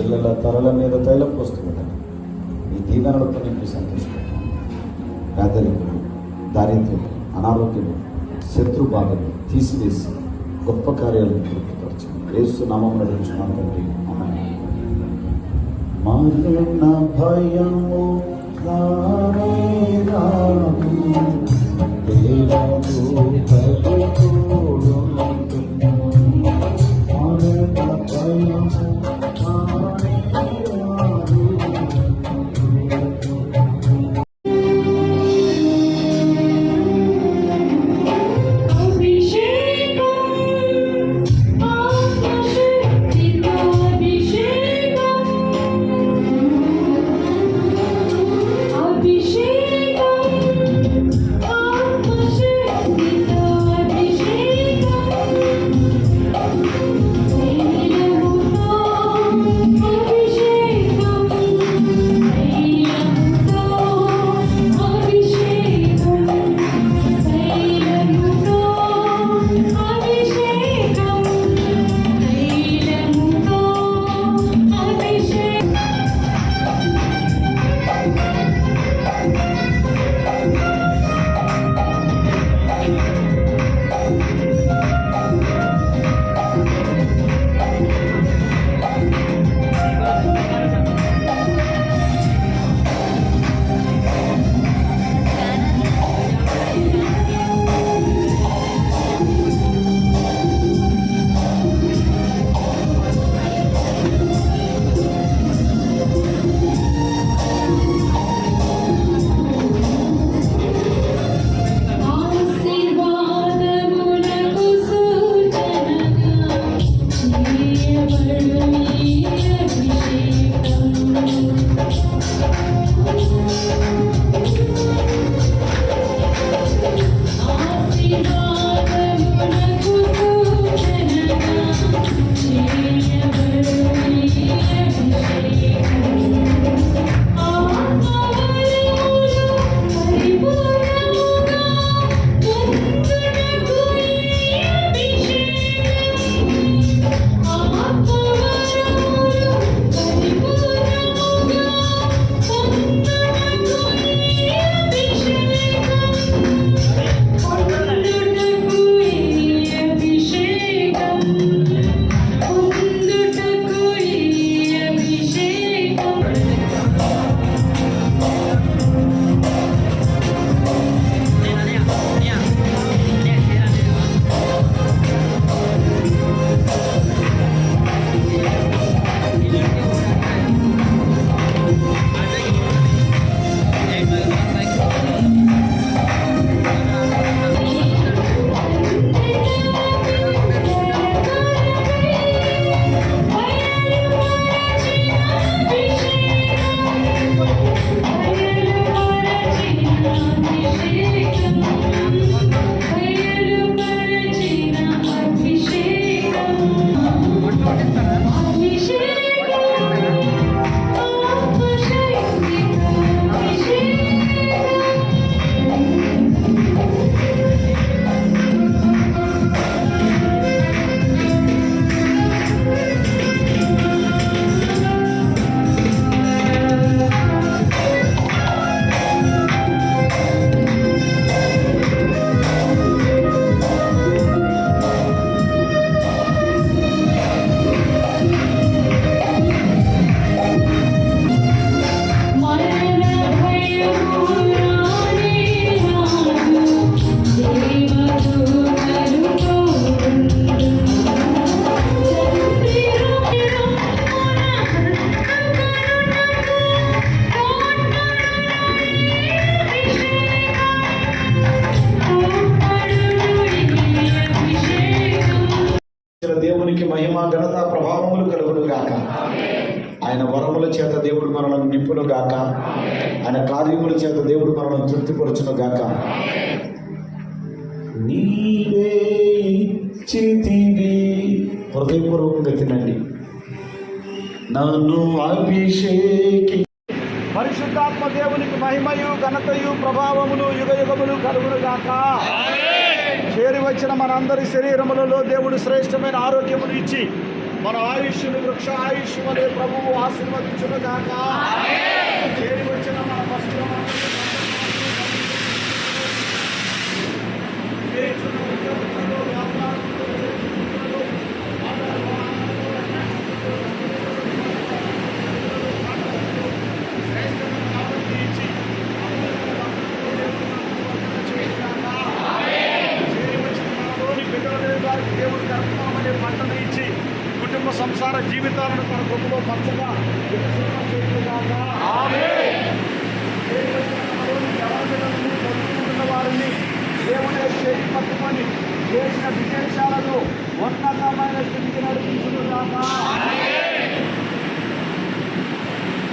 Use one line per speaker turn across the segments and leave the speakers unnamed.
పిల్లల తరల మీద తైలం పోస్తుందని ఈ దీవెనలతో నింపి సంతోషపెట్టాను పేదరికము దారిద్ర్యము అనారోగ్యము శత్రు బాధలు తీసివేసి గొప్ప కార్యాలను తృప్తిపరచండి. యేసు నామం నడుచుకున్నాను తండ్రి. ఆమేన్. భయము రానే భయము మహిమ ఘనత ప్రభావములు కలుగును గాక ఆయన వరముల చేత దేవుడు మనలను నింపును గాక ఆయన కార్యముల చేత దేవుడు మనలను తృప్తిపరచును గాక నీవే ఇచ్చితివి. హృదయపూర్వకంగా తినండి. నన్ను అభిషేకి
పరిశుద్ధాత్మ దేవునికి మహిమయు ఘనతయు ప్రభావములు యుగ యుగములు కలుగును గాక వచ్చిన మనందరి శరీరములలో దేవుడు శ్రేష్టమైన ఆరోగ్యమును ఇచ్చి మన ఆయుష్ను వృక్ష ఆయుష్ అనే ప్రభువు ఆశీర్వదించును చేరి వచ్చిన మన పశువుల జీవితాలను తన గొప్పలో పచ్చగా వికసింప చేయునుగాక. చేరి వారిని దేవుని చేతి పట్టుకొని చేసిన విశేషాలను ఉన్నతమైన స్థితికి నడిపించుకున్నాక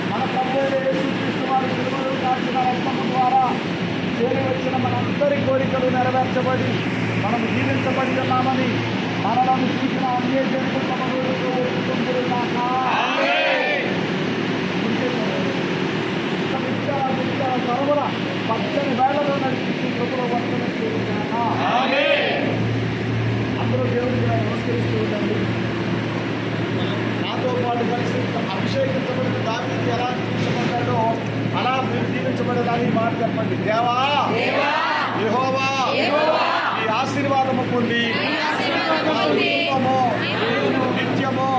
మన ప్రభు యేసుక్రీస్తు వారి సిలువలో కాల్చిన రక్తము ద్వారా చేరి వచ్చిన మనందరి కోరికలు నెరవేర్చబడి మనం జీవించబడి ఉన్నామని మనలను చూసిన అన్య పాటు కలిసి అభిషేకించబడిన దావీదు ఎలా దీవించబడ్డాడో అలా మీరు దీవించబడేదాన్ని మాట చెప్పండి. దేవా యెహోవా ఈ ఆశీర్వాదము పొంది. నా కుటుంబము నిత్యము.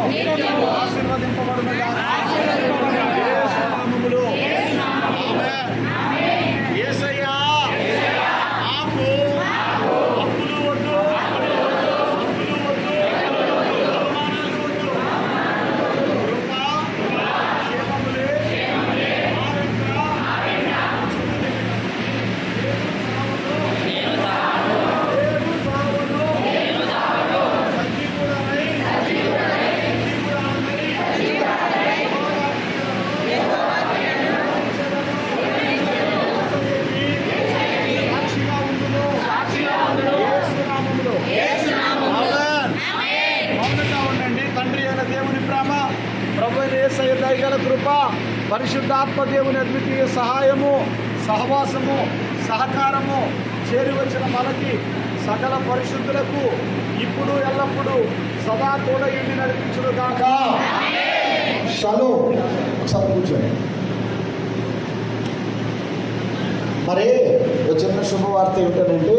కృప పరిశుద్ధాత్మ దేవుని అద్వితీయ సహాయము సహవాసము సహకారము చేరి వచ్చిన మనకి సకల పరిశుద్ధులకు ఇప్పుడు ఎల్లప్పుడూ సదా కూడా ఇండి నడిపించును కాక
షలో కూర్చోండి. మరి ఒక చిన్న శుభవార్త ఏమిటంటే